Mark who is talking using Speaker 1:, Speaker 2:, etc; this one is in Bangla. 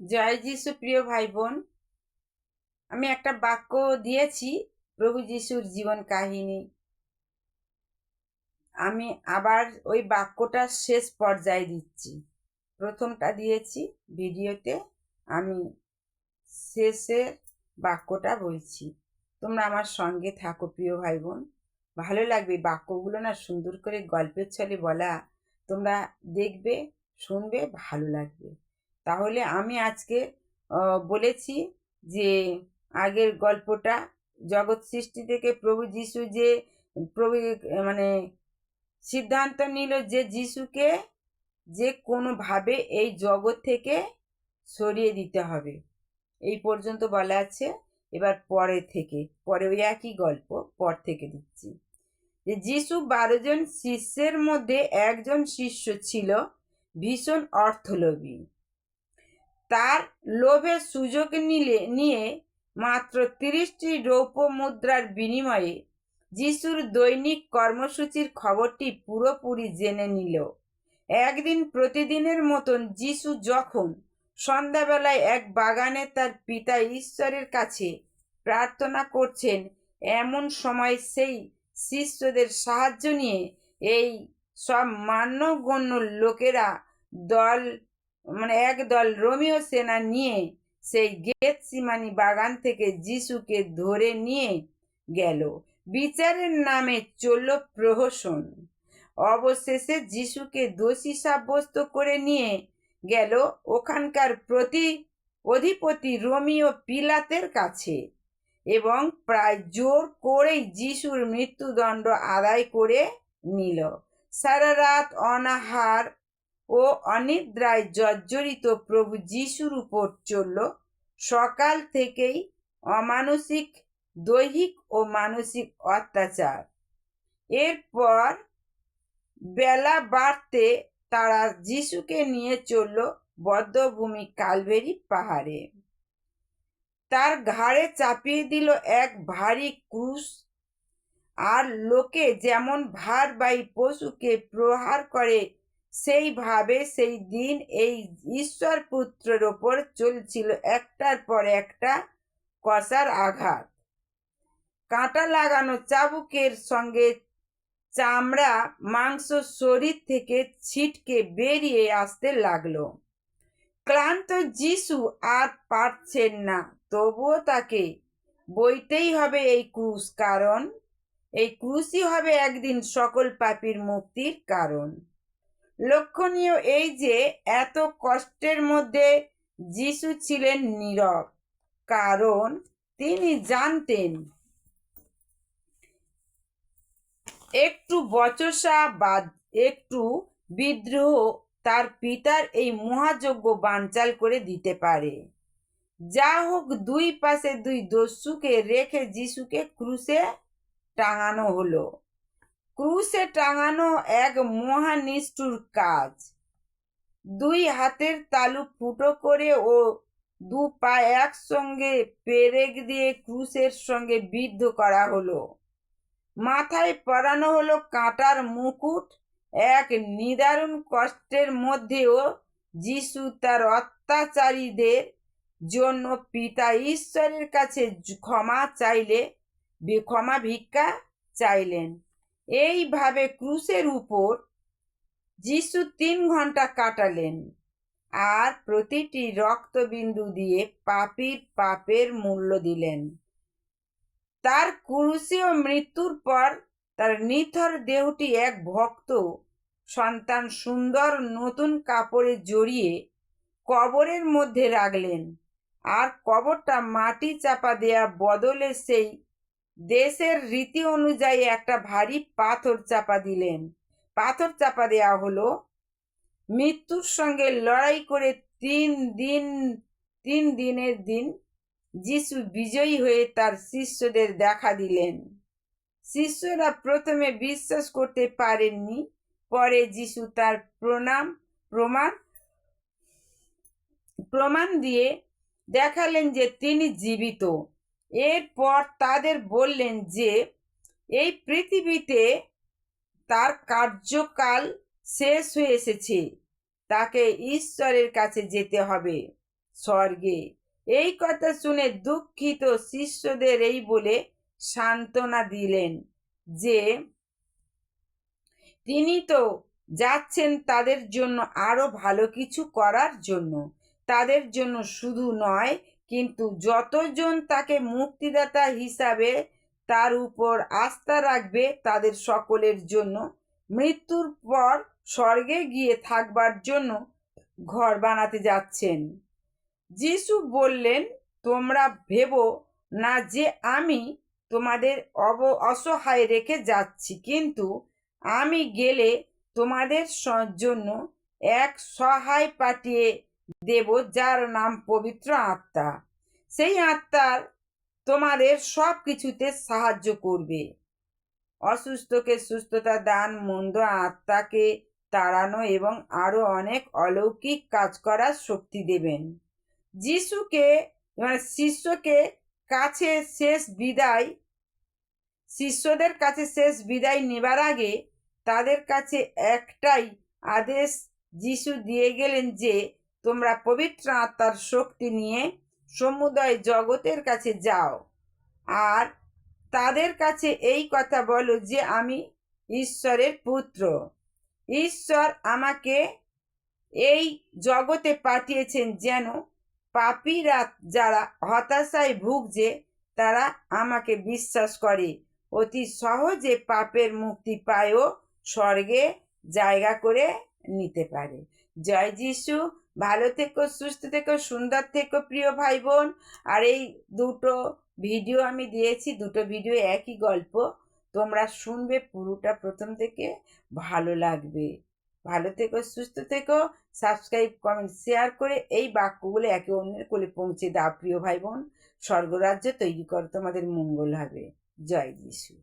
Speaker 1: জয় যিশু প্রিয় ভাই বোন আমি একটা বাক্য দিয়েছি, প্রভু যিশুর জীবন কাহিনী। আমি আবার ওই বাক্যটা শেষ পর্যায়ে দিচ্ছি। প্রথমটা দিয়েছি, ভিডিওতে আমি শেষের বাক্যটা বলছি। তোমরা আমার সঙ্গে থাকো প্রিয় ভাই বোন ভালো লাগবে বাক্যগুলো না সুন্দর করে গল্পের ছলে বলা। তোমরা দেখবে, শুনবে, ভালো লাগবে। তাহলে আমি আজকে বলেছি যে আগের গল্পটা জগৎ সৃষ্টি থেকে প্রভু যিশু যে প্রভু মানে সিদ্ধান্ত নিল যে যিশুকে যে কোনোভাবে এই জগৎ থেকে সরিয়ে দিতে হবে। এই পর্যন্ত বলা আছে। এবার পরে থেকে, পরে ওই একই গল্প, পর থেকে দিচ্ছি। যে যিশু বারোজন শিষ্যের মধ্যে একজন শিষ্য ছিল ভীষণ অর্থলোভী। তার লোভের সুযোগ নিলে, নিয়ে মাত্র তিরিশটি রৌপ্য মুদ্রার বিনিময়ে যিশুর দৈনিক কর্মসূচির খবরটি পুরোপুরি জেনে নিল। একদিন প্রতিদিনের মতন যিশু যখন সন্ধ্যাবেলায় এক বাগানে তার পিতা ঈশ্বরের কাছে প্রার্থনা করছেন, এমন সময় সেই শিষ্যদের সাহায্য নিয়ে এই সব মান্যগণ্য লোকেরা দল মানে একদল রোমিও সেনা নিয়ে সেই গেতসিমানি বাগান থেকে যিশুকে ধরে নিয়ে গেল। বিচারের নামে চলল প্রহসন। অবশেষে যিশুকে দোষী সাব্যস্ত করে নিয়ে গেল ওখানকার প্রতি অধিপতি রোমিও পিলাতের কাছে এবং প্রায় জোর করেই যিশুর মৃত্যুদণ্ড আদায় করে নিল। সারা রাত অনাহার ও অনিদ্রায় জর্জরিত প্রভু যিশুর উপর চলল। সকাল থেকেই অমানসিক, দৈহিক ও মানসিক অত্যাচার। এরপর বেলা বাড়তে তারা যিশুকে নিয়ে চলল বদ্ধভূমি কালবেরি পাহাড়ে। তার ঘাড়ে চাপিয়ে দিল এক ভারী ক্রুশ আর লোকে যেমন ভারবাহী পশুকে প্রহার করে সেইভাবে সেই দিন এই ঈশ্বর পুত্রের ওপর চলছিল একটার পর একটা কষার আঘাত। কাঁটা লাগানো চাবুকের সঙ্গে চামড়া, মাংস, শরীর থেকে ছিটকে বেরিয়ে আসতে লাগল। ক্লান্ত যিশু আর পারছেন না, তবুও তাকে বইতেই হবে এই ক্রুশ কারণ। এই ক্রুশই হবে একদিন সকল পাপীর মুক্তির কারণ। লক্ষণীয় এই যে, এত কষ্টের মধ্যে যিশু ছিলেন নীরব। কারণ তিনি জানতেন, একটু বচসা বা একটু বিদ্রোহ তার পিতার এই মহাযজ্ঞ বানচাল করে দিতে পারে। যা হোক, দুই পাশে দুই দস্যুকে রেখে যিশুকে ক্রুশে টাঙানো হলো। ক্রুশে টাঙানো এক মহানিষ্ঠুর কাজ। দুই হাতের তালু ফুটো করে ও দু পা একসঙ্গে পেরেক দিয়ে ক্রুশের সঙ্গে বিদ্ধ করা হলো। মাথায় পরানো হলো কাঁটার মুকুট, এক নিদারুণ কষ্টের মধ্যেও যিশু তার অত্যাচারীদের জন্য পিতা ঈশ্বরের কাছে ক্ষমা চাইলে, ক্ষমা ভিক্ষা চাইলেন। এইভাবে ক্রুশের উপর যিশু তিন ঘণ্টা কাটালেন আর প্রতিটি রক্তবিন্দু দিয়ে পাপীর পাপের মূল্য দিলেন। তার ক্রুশীয় মৃত্যুর পর তার নিথর দেহটি এক ভক্ত সন্তান সুন্দর নতুন কাপড়ে জড়িয়ে কবরের মধ্যে রাখলেন। আর কবরটা মাটি চাপা দেয়া বদলে সেই দেশের রীতি অনুযায়ী একটা ভারী পাথর চাপা দিলেন। পাথর চাপা দেয়া হলো মৃত্যুর সঙ্গে লড়াই করে তিন দিন, তিন দিনের দিন যিশু বিজয়ী হয়ে তার শিষ্যদের দেখা দিলেন। শিষ্যরা প্রথমে বিশ্বাস করতে পারেননি, পরে যিশু তার প্রণাম, প্রমাণ প্রমাণ দিয়ে দেখালেন যে তিনি জীবিত। এরপর তাদের বললেন যে, এই পৃথিবীতে তার কার্যকাল শেষ হয়ে এসেছে। তাকে ঈশ্বরের কাছে যেতে হবে স্বর্গে। এই কথা শুনে দুঃখিত শিষ্যদের এই বলে সান্ত্বনা দিলেন যে, তিনি তো যাচ্ছেন তাদের জন্য আরও ভালো কিছু করার জন্য। তাদের জন্য শুধু নয় কিন্তু যতজন তাকে মুক্তিদাতা হিসাবে তার উপর আস্থা রাখবে তাদের সকলের জন্য, মৃত্যুর পর স্বর্গে গিয়ে থাকবার জন্য ঘর বানাতে যাচ্ছেন। যিশু বললেন, তোমরা ভেবো না যে আমি তোমাদের অব অসহায় রেখে যাচ্ছি, কিন্তু আমি গেলে তোমাদের জন্য এক সহায় পাঠিয়ে দেব যার নাম পবিত্র আত্মা। সেই আত্মার তোমাদের সব কিছুতে সাহায্য করবে। অসুস্থকে সুস্থতা দান, মন্দ আত্মাকে তাড়ানো এবং আরও অনেক অলৌকিক কাজ করার শক্তি দেবেন। যিশুকে মানে শিষ্যকে কাছে শেষ বিদায়, শিষ্যদের কাছে শেষ বিদায় নেবার আগে তাদের কাছে একটাই আদেশ যিশু দিয়ে গেলেন যে তোমরা পবিত্র আত্মার শক্তি নিয়ে সমুদয় জগতের কাছে যাও। আর তাদের কাছে এই কথা বলো যে আমি ঈশ্বরের পুত্র। ঈশ্বর আমাকে এই জগতে পাঠিয়েছেন যেন পাপীরা যারা হতাশায় ভুগছে, তারা আমাকে বিশ্বাস করে। অতি সহজে পাপের মুক্তি পায়ও স্বর্গে জায়গা করে নিতে পারে। জয় যিশু। ভালো থেকো, সুস্থ থেকো, সুন্দর থেকো, প্রিয় ভাই বোন আর এই দুটো ভিডিও আমি দিয়েছি, দুটো ভিডিও একই গল্প। তোমরা শুনবে পুরোটা প্রথম থেকে, ভালো লাগবে। ভালো থেকো, সুস্থ থেকো সাবস্ক্রাইব কমেন্ট শেয়ার করে এই বাক্যগুলো একে অন্যের কোলে পৌঁছে দাও, প্রিয় ভাই বোন স্বর্গরাজ্য তৈরি করো, তোমাদের মঙ্গল হবে। জয় যিশু।